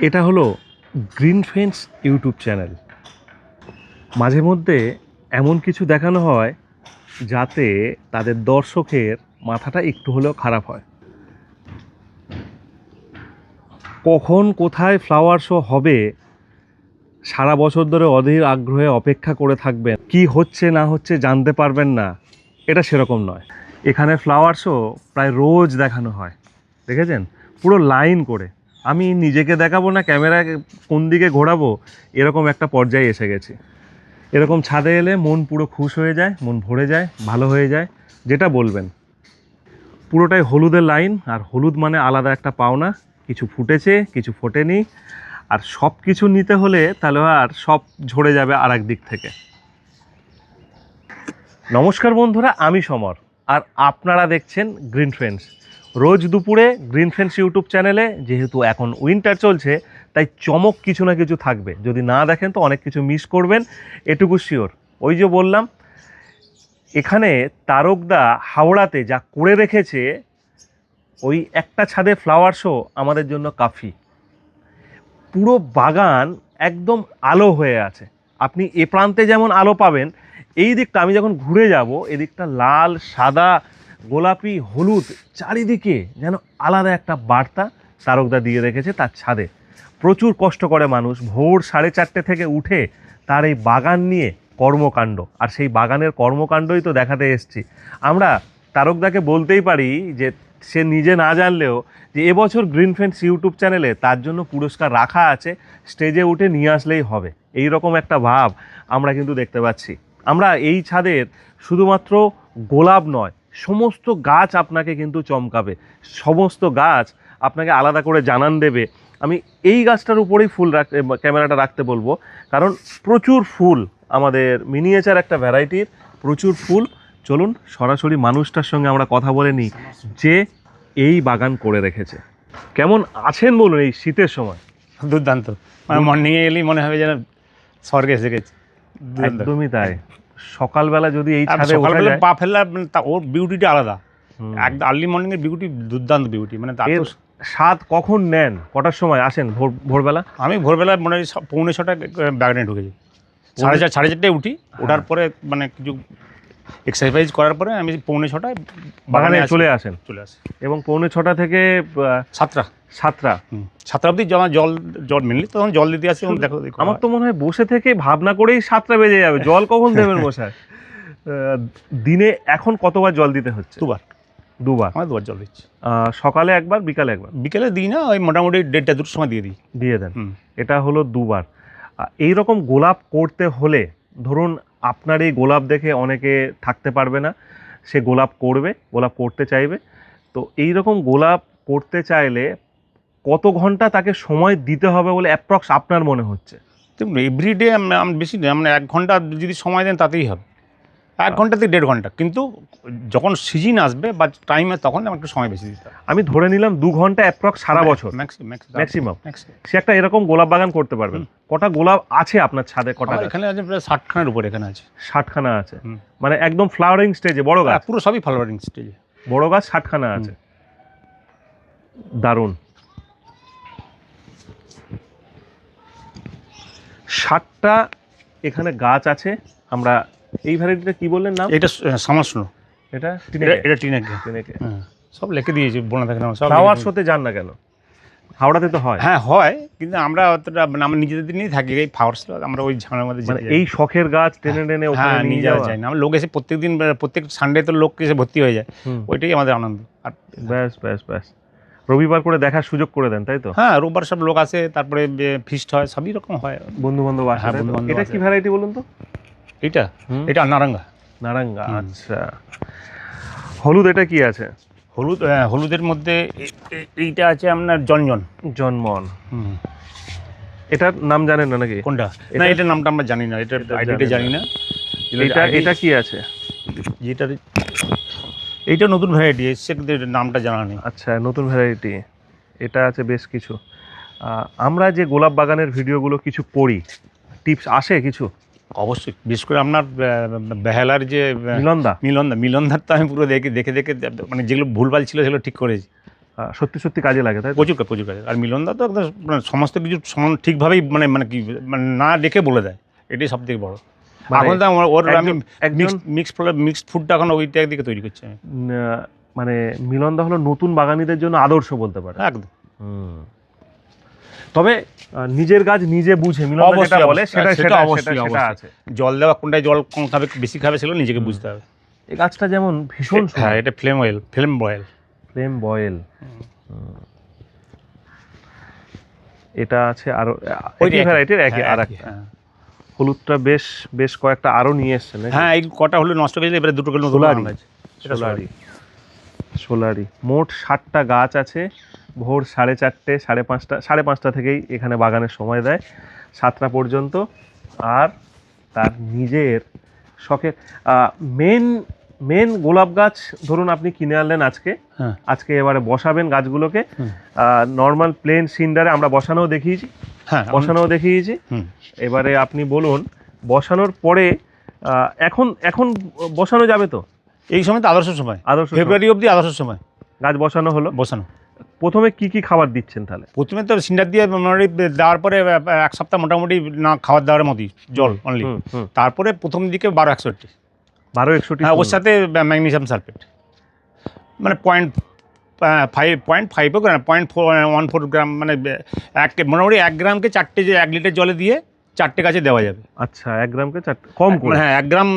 এটা হলো green fence YouTube channel. মাঝে মধ্যে এমন কিছু দেখানো হয় যাতে তাদের দর্শকের মাথাটা একটু হলেও খারাপ হয়। কখন কোথায় ফ্লাওয়ার শো হবে সারা বছর ধরে অধীর আগ্রহে অপেক্ষা করে থাকবেন। কি হচ্ছে না হচ্ছে জানতে পারবেন না। এটা সেরকম নয়। এখানে ফ্লাওয়ার শো প্রায় রোজ দেখানো হয়। দেখেছেন? পুরো লাইন করে। আমি নিজেকে দেখাবো না, ক্যামেরা কোন দিকে ঘোরাবো, এরকম একটা পর্যায়ে এসে গেছি। এরকম ছাদে এলে মন পুরো খুশ হয়ে যায়, মন ভরে যায়, ভালো হয়ে যায়, যেটা বলবেন। পুরোটাই হলুদের লাইন, আর হলুদ মানে আলাদা একটা পাওনা, কিছু ফুটেছে, কিছু ফোটেনি, আর সব কিছু নিতে হলে তাহলে আর সব ঝরে যাবে আর দিক থেকে। নমস্কার বন্ধুরা, আমি সমর, আর আপনারা দেখছেন গ্রিন ফ্রেন্ডস। রোজ দুপুরে গ্রিন ফ্রেন্ডস ইউটিউব চ্যানেলে, যেহেতু এখন উইন্টার চলছে, তাই চমক কিছু না কিছু থাকবে। যদি না দেখেন, তো অনেক কিছু মিস করবেন। এটুকু শিওর ওই যে বললাম, এখানে তারকদা হাওড়াতে যা করে রেখেছে, ওই একটা ছাদে ফ্লাওয়ার শো আমাদের জন্য কাফি। পুরো বাগান একদম আলো হয়ে আছে। আপনি এ প্রান্তে যেমন আলো পাবেন, এই দিকটা আমি যখন ঘুরে যাব, এদিকটা লাল, সাদা গোলাপি, হলুদ চারিদিকে যেন আলাদা একটা বার্তা তারকদা দিয়ে রেখেছে তার ছাদে। প্রচুর কষ্ট করে মানুষ ভোর সাড়ে চারটে থেকে উঠে তার এই বাগান নিয়ে কর্মকাণ্ড। আর সেই বাগানের কর্মকাণ্ডই তো দেখাতে এসছি। আমরা তারকদাকে বলতেই পারি যে সে নিজে না জানলেও যে এবছর গ্রিন ফ্রেন্ডস ইউটিউব চ্যানেলে তার জন্য পুরস্কার রাখা আছে, স্টেজে উঠে নিয়ে আসলেই হবে। এই রকম একটা ভাব আমরা কিন্তু দেখতে পাচ্ছি। আমরা এই ছাদের শুধুমাত্র গোলাপ নয় সমস্ত গাছ আপনাকে কিন্তু চমকাবে। সমস্ত গাছ আপনাকে আলাদা করে জানান দেবে। আমি এই গাছটার উপরেই ফুল রাখতে ক্যামেরাটা রাখতে বলব। কারণ প্রচুর ফুল আমাদের মিনিয়েচার একটা ভ্যারাইটির প্রচুর ফুল। চলুন সরাসরি মানুষটার সঙ্গে আমরা কথা বলে নিই যে এই বাগান করে রেখেছে। কেমন আছেন বলুন এই শীতের সময়? দুর্দান্ত। মানে মর্নিংয়ে এলেই মনে হবে যেন স্বর্গে এসে গেছে। একদমই তাই। সকালবেলা যদি এই ছাদে সকালবেলা পা ফেললে মানে ওর বিউটিটা আলাদা। একদম আর্লি মর্নিং এর বিউটি দুর্দান্ত বিউটি মানে তার স্বাদ কখন নেন? কটার সময় আসেন ভোর ভোরবেলা? আমি ভোরবেলা মনে হয় পৌনে ছটা ব্যাগনে ঢুকেছি। সাড়ে চার সাড়ে চারটায় উঠি। ওঠার পরে মানে কিছু এক্সারসাইজ করার পরে আমি পৌনে ছটায় বাগানে চলে আসেন? চলে আসি। এবং পৌনে ছটা থেকে সাতটা। সাতটা। সাতটা অবধি যখন জল জল মেনলি তখন জল দিতে আসি দেখো দেখো। আমার তো মনে হয় বসে থেকে ভাবনা করেই সাতটা বেজে যাবে। জল কখন দেবেন আহ, দিনে এখন কতবার জল দিতে হচ্ছে? দুবার। দুবার? আমার দুবার জল দিচ্ছি। সকালে একবার বিকালে একবার? বিকেলে দিই না ওই মোটামুটি দেড়টা দুটোর সময় দিয়ে দিই। দিয়ে দেন। এটা হলো দুবার। এই রকম গোলাপ করতে হলে ধরুন আপনার এই গোলাপ দেখে অনেকে থাকতে পারবে না। সে গোলাপ করবে, গোলাপ করতে চাইবে। তো এই রকম গোলাপ করতে চাইলে কত ঘণ্টা তাকে সময় দিতে হবে বলে অ্যাপ্রক্স আপনার মনে হচ্ছে? এভরিডে বেশি মানে এক ঘণ্টা যদি সময় দেন তাতেই হবে। এক ঘণ্টা থেকে দেড় ঘণ্টা। কিন্তু যখন সিজন আসবে বা টাইমে তখন আমার একটু সময় বেশি দিতে হবে। আমি ধরে নিলাম দু ঘণ্টা অ্যাপ্রক্স সারা বছর। ম্যাক্সিমাম ম্যাক্সিমাম সে একটা এরকম গোলাপ বাগান করতে পারবেন। কটা গোলাপ আছে আপনার ছাদে কটা এখানে আছে প্রায় ষাটখানের উপরে এখানে আছে। ষাটখানা আছে। মানে একদম ফ্লাওয়ারিং স্টেজে বড় গাছ? পুরো সবই ফ্লাওয়ারিং স্টেজে বড় গাছ ষাটখানা আছে। দারুণ। ষাটটা এখানে গাছ আছে। আমরা এই ভ্যারাইটিটা কি বললেন নাম? এটা সামার এটা এটা টিনেকে টিনেকে সব লিখে দিয়েছি বোনা থাকে না সব ফ্লাওয়ার শোতে যান না কেন? হাওড়াতে তো হয়। হ্যাঁ হয় কিন্তু আমরা অতটা মানে আমরা নিজেদের নিয়েই থাকি এই ফ্লাওয়ার আমরা ওই ঝামেলার মধ্যে মানে এই শখের গাছ টেনে টেনে হ্যাঁ নিয়ে যাওয়া যায় না। আমরা লোক এসে প্রত্যেক দিন প্রত্যেক সানডে তো লোক এসে ভর্তি হয়ে যায়। ওইটাই আমাদের আনন্দ। আর ব্যাস ব্যাস ব্যাস। রবিবার করে দেখার সুযোগ করে দেন তাই তো? হ্যাঁ রোববার সব লোক আসে তারপরে ফিস্ট হয় সবই রকম হয়। বন্ধু বান্ধব আসে হ্যাঁ, এটা কি ভ্যারাইটি বলুন তো? হুম। এটা নারাঙ্গা। নারাঙ্গা আচ্ছা। হলুদ এটা কি আছে? হলুদ আহ, হলুদের মধ্যে এইটা আছে আপনার জনজন। জন্মন। এটার নাম জানেন না নাকি? কোনটা? না এটা- এটার নামটা আমরা জানি না এটা এটা আইডিটা জানি না। এটা এটা কি আছে? যেটা এইটা নতুন ভ্যারাইটি এসছে নামটা জানা নেই। আচ্ছা নতুন ভ্যারাইটি এটা আছে বেশ কিছু। আমরা যে গোলাপ বাগানের ভিডিওগুলো কিছু করি টিপস আসে কিছু? অবশ্যই বিশেষ করে আপনার বেহালার যে মিলনদা। মিলনদা মিলনদার তো আমি পুরো দেখে দেখে দেখে মানে যেগুলো ভুলভাল ছিল সেগুলো ঠিক করেছি। সত্যি সত্যি কাজে লাগে তাই প্রচুর প্রচুর কাজে আর মিলনদা তো একদম মানে সমস্ত কিছু সমান ঠিকভাবেই মানে মানে কি মানে না দেখে বলে দেয়। এটাই সব থেকে বড়। মানে এখন তো ওর আমি মিক্স মিক্সড ফুডটা এখন ওইটা একদিকে তৈরি করছে মানে মিলনদা হলো নতুন বাগানিদের জন্য আদর্শ বলতে পারে একদম। হুম। তবে নিজের গাছ নিজে বুঝে যেটা বলে সেটা সেটা অবশ্যই। আছে। জল দেওয়া কোনটায় জল কম খাবে বেশি খাবে সেগুলো নিজেকে বুঝতে হবে। এই গাছটা যেমন ভীষণ হ্যাঁ এটা flame oil flame boil flame boil এটা আছে আরও একই ভ্যারাইটির একই আর একটা হলুদটা বেশ বেশ কয়েকটা আরও নিয়ে এসছেন? হ্যাঁ এই কটা হলে নষ্ট হয়ে এবারে দুটো নতুন সোলারি। সোলারি। সোলারি। মোট ষাটটা গাছ আছে। ভোর সাড়ে চারটে সাড়ে পাঁচটা সাড়ে পাঁচটা থেকেই এখানে বাগানের সময় দেয় সাতটা পর্যন্ত। আর তার নিজের শখের মেন মেন গোলাপ গাছ ধরুন আপনি কিনে আনলেন আজকে হ্যাঁ। আজকে এবারে বসাবেন গাছগুলোকে। নর্মাল প্লেন সিন্ডারে আমরা বসানোও দেখিয়েছি হ্যাঁ বসানোও দেখিয়েছি। এবারে আপনি বলুন বসানোর পরে এখন এখন বসানো যাবে তো? এই সময় তো আদর্শ সময়। আদর্শ ফেব্রুয়ারি অবধি আদর্শ সময়। গাছ বসানো হলো। বসানো। প্রথমে কি কি খাবার দিচ্ছেন তাহলে? প্রথমে তো সিন্ডার দিয়ে মোটামুটি দেওয়ার পরে এক সপ্তাহ মোটামুটি না খাবার দাওয়ার মতোই জল অনলি। তারপরে প্রথম দিকে বারো একষট্টি। বারো একষট্টি হ্যাঁ ওর সাথে ম্যাগনেশিয়াম সালফেট। মানে point five point ফাইভও gram point four one four gram মানে এক মোটামুটি এক গ্রামকে চারটে যে এক লিটার জলে দিয়ে চারটে গাছে দেওয়া যাবে। আচ্ছা এক গ্রামকে চারটে কম করে? মানে হ্যাঁ এক গ্রাম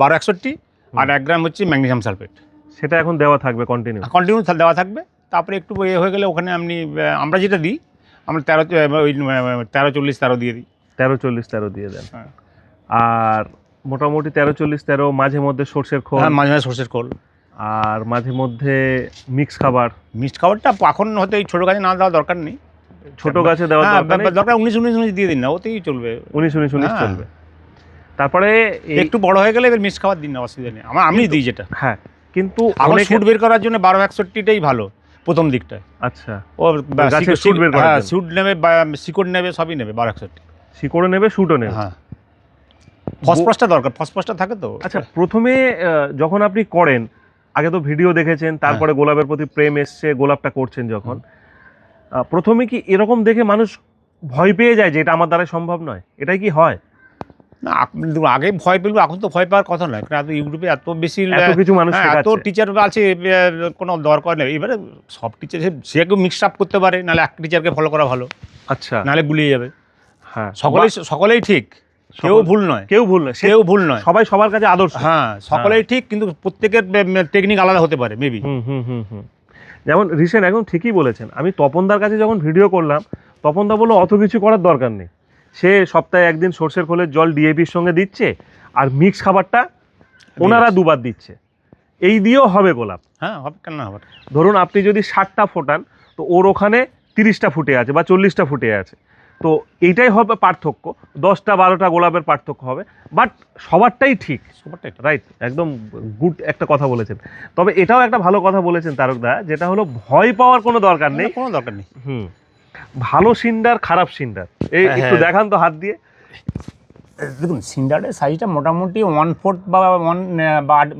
বারো একষট্টি আর এক গ্রাম হচ্ছে ম্যাগনেশিয়াম সালফেট। সেটা এখন দেওয়া থাকবে কন্টিনিউ কন্টিনিউ দেওয়া থাকবে। তারপরে একটু ইয়ে হয়ে গেলে ওখানে আপনি আমরা যেটা দিই আমরা তেরো ওই তেরো চল্লিশ তেরো দিয়ে দিই। তেরো চল্লিশ তেরো দিয়ে দেন। হ্যাঁ। আর মোটামুটি তেরো চল্লিশ তেরো মাঝে মধ্যে সর্ষের খোল। হ্যাঁ মাঝে মাঝে সর্ষের খোল। আর মাঝে মধ্যে মিক্স খাবার। মিক্সড খাবারটা এখন হয়তো এই ছোটো গাছে না দেওয়া দরকার নেই। ছোট গাছে দেওয়ার হ্যাঁ, দরকার উনিশ উনিশ উনিশ দিয়ে দিন না ওতেই চলবে। উনিশ উনিশ উনিশ। চলবে। তারপরে একটু বড় হয়ে গেলে এবার মিক্সড খাবার দিন না অসুবিধা নেই। আমার আমি দিই যেটা। হ্যাঁ কিন্তু অনেকে- শুট বের করার জন্য বারো একষট্টিটাই ভালো। প্রথম দিকটায়। আচ্ছা। ও গাছের বের করার শুট নেবে বা শিকড় নেবে সবই নেবে বারো একষট্টি শিকড়ে নেবে শুটও নেবে? হ্যাঁ। ফসফরাসটা দরকার ফসফরাসটা থাকে তো? আচ্ছা প্রথমে যখন আপনি করেন আগে তো ভিডিও দেখেছেন তারপরে হ্যাঁ। গোলাপের প্রতি প্রেম এসছে গোলাপটা করছেন যখন। প্রথমে কি এরকম দেখে মানুষ ভয় পেয়ে যায় যে এটা আমার দ্বারা সম্ভব নয়? এটাই কি হয়? না আপনি আগে ভয় পেল এখন তো ভয় পাওয়ার কথা নয় কারণ এত ইউটিউবে এত বেশি এত কিছু মানুষ হ্যাঁ, এত টিচার আছে কোনো দরকার নেই। এবারে সব টিচার সে কেউ মিক্স আপ করতে পারে নাহলে এক টিচারকে ফলো করা ভালো। আচ্ছা। নাহলে গুলিয়ে যাবে। হ্যাঁ। সকলেই সকলেই ঠিক কেউ ভুল নয়। কেউ ভুল নয়। কেউ ভুল নয়। সবাই সবার কাছে আদর্শ। হ্যাঁ সকলেই ঠিক কিন্তু প্রত্যেকের টেকনিক আলাদা হতে পারে মেবি হুম হুম হুম হুম। যেমন রিসেন্ট একদম ঠিকই বলেছেন। আমি তপনদার কাছে যখন ভিডিও করলাম তপনদা বলল অত কিছু করার দরকার নেই। সে সপ্তাহে একদিন সর্ষের খোলের জল ডিএপির সঙ্গে দিচ্ছে আর মিক্স খাবারটা ওনারা দুবার দিচ্ছে। এই দিয়েও হবে গোলাপ। হ্যাঁ হবে কেন হবে? ধরুন আপনি যদি ষাটটা ফোটান তো ওর ওখানে তিরিশটা ফুটে আছে বা চল্লিশটা ফুটে আছে। তো এইটাই হবে পার্থক্য। দশটা বারোটা গোলাপের পার্থক্য হবে। বাট সবারটাই ঠিক। সবারটাই রাইট একদম গুড একটা কথা বলেছেন। তবে এটাও একটা ভালো কথা বলেছেন তারকদা যেটা হলো ভয় পাওয়ার কোনো দরকার নেই। কোনো দরকার নেই। হুম। ভালো সিন্ডার খারাপ সিন্ডার। এই হ্যাঁ, একটু হ্যাঁ। দেখান তো হাত দিয়ে। দেখুন সিন্ডারের সাইজটা মোটামুটি ওয়ান ফোর্থ বা ওয়ান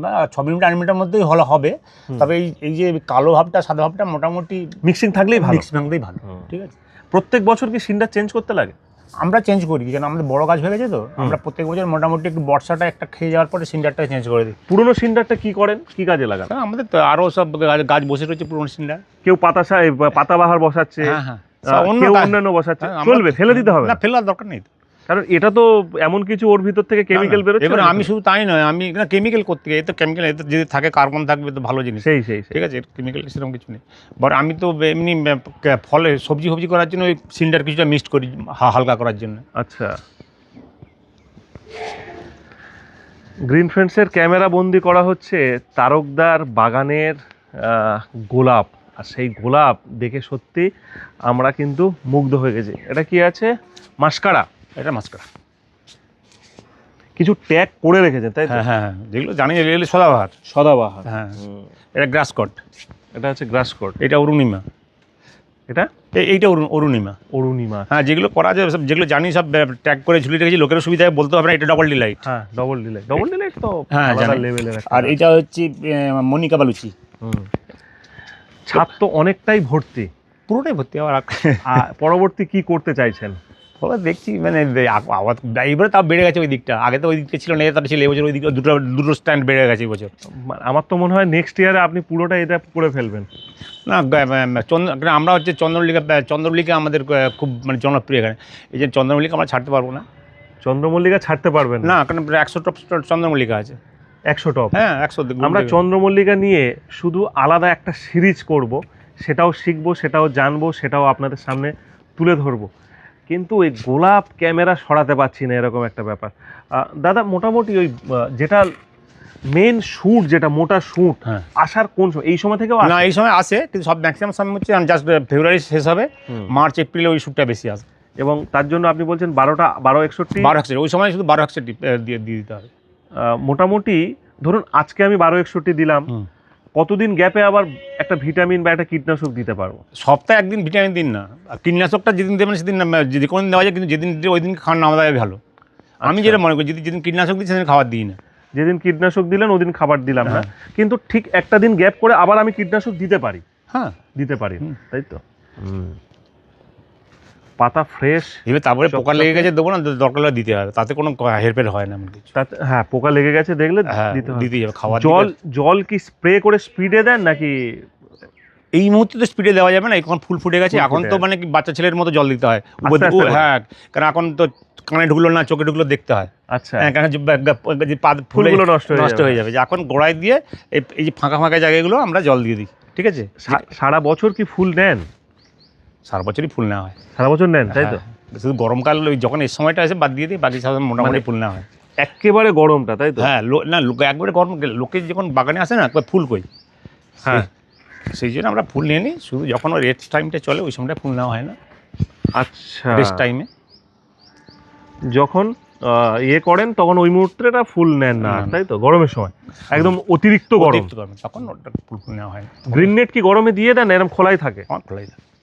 বা ছ মিটার আট মিটার মধ্যেই হলো হবে। তবে এই এই যে কালো ভাবটা সাদা ভাবটা মোটামুটি মিক্সিং থাকলেই ভালো। মিক্স ভাঙতেই ভালো ঠিক আছে? প্রত্যেক বছর কি সিন্ডার চেঞ্জ করতে লাগে? আমরা চেঞ্জ করি কারণ আমাদের বড় গাছ হয়ে গেছে তো। আমরা প্রত্যেক বছর মোটামুটি একটু বর্ষাটা একটা খেয়ে যাওয়ার পরে সিন্ডারটা চেঞ্জ করে দিই। পুরনো সিন্ডারটা কি করেন? কি কাজে লাগান? আমাদের তো আরও সব গাছ- বসে রয়েছে পুরনো সিন্ডার। কেউ পাতা পাতাবাহার বসাচ্ছে। হ্যাঁ হ্যাঁ। কেউ অন্যান্য বসাচ্ছে। হ্যাঁ, চলবে ফেলে দিতে হবে না। ফেলার দরকার নেই। কারণ এটা তো এমন কিছু ওর ভিতর থেকে কেমিক্যাল। বেরোচ্ছে এবার আমি শুধু তাই নয় আমি না কেমিক্যাল করতে গিয়ে তো কেমিক্যাল এতে যদি থাকে কার্বন থাকবে তো ভালো জিনিস। সেই সেই ঠিক আছে কেমিক্যাল সেরকম কিছু নেই। বাট আমি তো এমনি ফলে সবজি ফবজি করার জন্য ওই সিন্ডার কিছুটা মিক্সড করি হালকা করার জন্য। আচ্ছা। গ্রিন ফ্রেন্ডসের ক্যামেরা বন্দি করা হচ্ছে তারকদার বাগানের গোলাপ। আর সেই গোলাপ দেখে সত্যি আমরা কিন্তু মুগ্ধ হয়ে গেছি। এটা কি আছে? মাস্কারা। এটা মাস্কারা। কিছু ট্যাগ করে রেখেছেন তাই হ্যাঁ হ্যাঁ হ্যাঁ। যেগুলো জানি এগুলো সদাবাহার। সদাবাহার। হ্যাঁ এটা গ্রাস কট। এটা হচ্ছে গ্রাস কোট। এটা অরুণিমা। এটা? এইটা অরুণ- অরুণিমা। অরুণিমা। হ্যাঁ যেগুলো করা যায় সব যেগুলো জানি সব ট্যাগ করে ঝুলিয়ে রেখেছি লোকের সুবিধা হয় বলতে হবে না এটা ডবল ডিলাইট হ্যাঁ ডবল ডিলাইট ডবল ডিলাইট তো হ্যাঁ, লেভেলের আর এটা হচ্ছে মনিকা বালুচি। হুম। ছাদ তো অনেকটাই ভর্তি। পুরোটাই ভর্তি আবার পরবর্তী কি করতে চাইছেন? ওরা দেখছি মানে আবার এবারে তাও বেড়ে গেছে ওই দিকটা। আগে তো ওই দিকটা ছিল না এটা ছিল এবছর ওই দিকে দুটো দুটো স্ট্যান্ড বেড়ে গেছে এবছর মা- আমার তো মনে হয় নেক্সট ইয়ারে আপনি পুরোটা এটা করে ফেলবেন। না চন্দ্র আমরা হচ্ছে চন্দ্রলিকা চন্দ্রমল্লিকা আমাদের খুব মানে জনপ্রিয় এখানে। এই যে চন্দ্রমল্লিকা আমরা ছাড়তে পারব না। চন্দ্রমল্লিকা ছাড়তে পারবেন না কারণ একশো টপ চন্দ্রমল্লিকা আছে। একশো টপ। হ্যাঁ একশো আমরা চন্দ্রমল্লিকা নিয়ে শুধু আলাদা একটা সিরিজ করব সেটাও শিখব সেটাও জানব সেটাও আপনাদের সামনে তুলে ধরবো। কিন্তু এই গোলাপ ক্যামেরা সরাতে পারছি না এরকম একটা ব্যাপার। দাদা মোটামুটি ওই যেটা মেন শ্যুট যেটা মোটা শ্যুট হ্যাঁ। আসার কোন সময়? এই সময় থেকেও না এই সময় আসে কিন্তু সব ম্যাক্সিমাম সময় হচ্ছে জাস্ট ফেব্রুয়ারি শেষ হবে মার্চ এপ্রিলে ওই শ্যুটটা বেশি আসে। এবং তার জন্য আপনি বলছেন বারোটা বারো একষট্টি? বারো একশো ওই সময় শুধু বারো একশো দিয়ে দিয়ে দিতে হবে। মোটামুটি ধরুন আজকে আমি বারো একষট্টি দিলাম কতদিন গ্যাপে আবার একটা ভিটামিন বা একটা কীটনাশক দিতে পারব? সপ্তাহে একদিন ভিটামিন দিন না। আর কীটনাশকটা যেদিন দেবেন সেদিন না, যদি কোনো দিন দেওয়া যায় কিন্তু যেদিন দিলে ওই দিন খাওয়ার না আমাদের ভালো। আমি আচ্ছা। যেটা মনে করি যদি যেদিন কীটনাশক দিই সেদিন খাবার দিই না। যেদিন কীটনাশক দিলেন ওদিন খাবার দিলাম না। হ্যাঁ। কিন্তু ঠিক একটা দিন গ্যাপ করে আবার আমি কীটনাশক দিতে পারি। হ্যাঁ। দিতে পারি। হুম। তাই তো? পাতা ফ্রেশ এবার তারপরে পোকা লেগে গেছে দেবো না দরকার হলে দিতে হবে। তাতে কোনো হেরফের হয় না কিছু। তাতে হ্যাঁ পোকা লেগে গেছে দেখলে হ্যাঁ দিতে যাবে খাওয়া জল জল কি স্প্রে করে স্পিডে দেন নাকি? এই মুহূর্তে তো স্পিডে দেওয়া যাবে না এখন ফুল ফুটে গেছে এখন তো মানে কি বাচ্চা ছেলের মতো জল দিতে হয়। হ্যাঁ কারণ এখন তো কানে ঢুকলো না চোখে ঢুকলো দেখতে হয়। আচ্ছা। হ্যাঁ কারণ ফুলগুলো নষ্ট নষ্ট হয়ে যাবে। এখন গোড়ায় দিয়ে এই এই যে ফাঁকা ফাঁকা জায়গাগুলো আমরা জল দিয়ে দিই ঠিক আছে? সারা বছর কি ফুল নেন সারা বছরই ফুল নেওয়া হয়। সারা বছর নেন তাই তো? হ্যাঁ, শুধু গরমকাল ওই যখন এই সময়টা আসে বাদ দিয়ে দিই বাকি মোটামুটি মানে- ফুল নেওয়া হয়। একেবারে গরমটা তাই তো? হ্যাঁ না লোকে একবারে গরম লোকে যখন বাগানে আসে না একবার ফুল কই হ্যাঁ। সেই জন্য আমরা ফুল নিয়ে নিই শুধু যখন ওই রেস্ট টাইমটা চলে ওই সময়টা ফুল নেওয়া হয় না। আচ্ছা। রেস্ট টাইমে যখন ইয়ে করেন তখন ওই মুহূর্তে ফুল নেন না। তাই তো? গরমের সময়। একদম অতিরিক্ত গরম। অতিরিক্ত গরম। তখন ফুল ফুল নেওয়া হয় না। গ্রিন নেট কি গরমে দিয়ে দেন এরকম খোলাই থাকে? আমার খোলাই থাকে।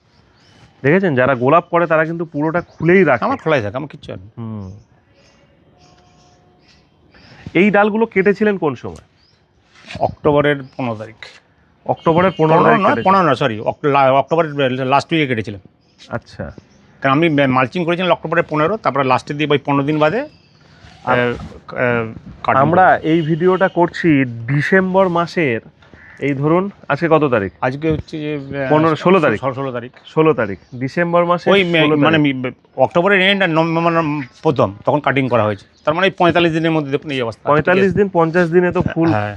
দেখেছেন? যারা গোলাপ করে তারা কিন্তু পুরোটা খুলেই রাখে। আমার খোলাই থাকে আমার কিচ্ছু। হুম। এই ডালগুলো কেটেছিলেন কোন সময়? অক্টোবরের পনেরো তারিখ। অক্টোবরের পনেরো নয় পনেরো না সরি অক্টোবরের লাস্ট উইকে কেটেছিলাম। আচ্ছা। কারণ আমি মালচিং করেছিলাম অক্টোবরের পনেরো তারপরে লাস্টে দিয়ে ওই পনেরো দিন বাদে আমরা এই ভিডিওটা করছি ডিসেম্বর মাসের এই ধরুন আজকে কত তারিখ? আজকে হচ্ছে যে পনেরো- ষোলো তারিখ। ষোলো- তারিখ। ষোলো তারিখ। ডিসেম্বর মাসে ওই মানে অক্টোবরের এন্ড আর নভেম্বর প্রথম তখন কাটিং করা হয়েছে। তার মানে পঁয়তাল্লিশ দিনের মধ্যে দেখুন এই অবস্থা। পঁয়তাল্লিশ দিন পঞ্চাশ দিনে তো ফুল হ্যাঁ।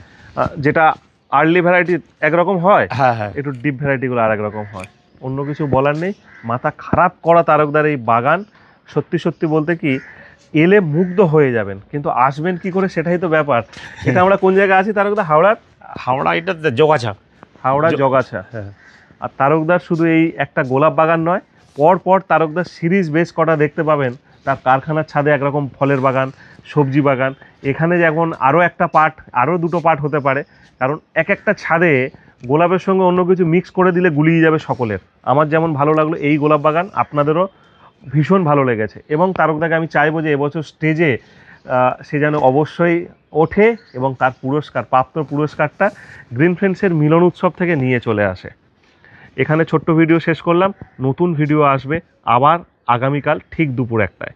যেটা আর্লি ভ্যারাইটি একরকম হয় হ্যাঁ হ্যাঁ। একটু ডিপ ভ্যারাইটিগুলো আর রকম হয়। অন্য কিছু বলার নেই। মাথা খারাপ করা তারকদার এই বাগান সত্যি সত্যি বলতে কি এলে মুগ্ধ হয়ে যাবেন। কিন্তু আসবেন কি করে সেটাই তো ব্যাপার। এটা আমরা কোন জায়গায় আছি? তারকদা হাওড়ার হাওড়া এটা যোগাছা। হাওড়া জগাছা হ্যাঁ। আর তারকদার শুধু এই একটা গোলাপ বাগান নয় পর পর তারকদার সিরিজ বেশ কটা দেখতে পাবেন। তার কারখানার ছাদে একরকম ফলের বাগান সবজি বাগান। এখানে যেমন আরও একটা পার্ট আরও দুটো পার্ট হতে পারে। কারণ এক একটা ছাদে গোলাপের সঙ্গে অন্য কিছু মিক্স করে দিলে গুলিয়ে যাবে সকলের। আমার যেমন ভালো লাগল এই গোলাপ বাগান আপনাদেরও ভীষণ ভালো লেগেছে। এবং তারকদাকে আমি চাইব যে এবছর স্টেজে সে যেন অবশ্যই ওঠে এবং তার পুরস্কার, প্রাপ্ত পুরস্কারটা গ্রিন ফ্রেন্ডসের মিলন উৎসব থেকে নিয়ে চলে আসে। এখানে ছোট্ট ভিডিও শেষ করলাম। নতুন ভিডিও আসবে আবার আগামীকাল ঠিক দুপুর একটায়।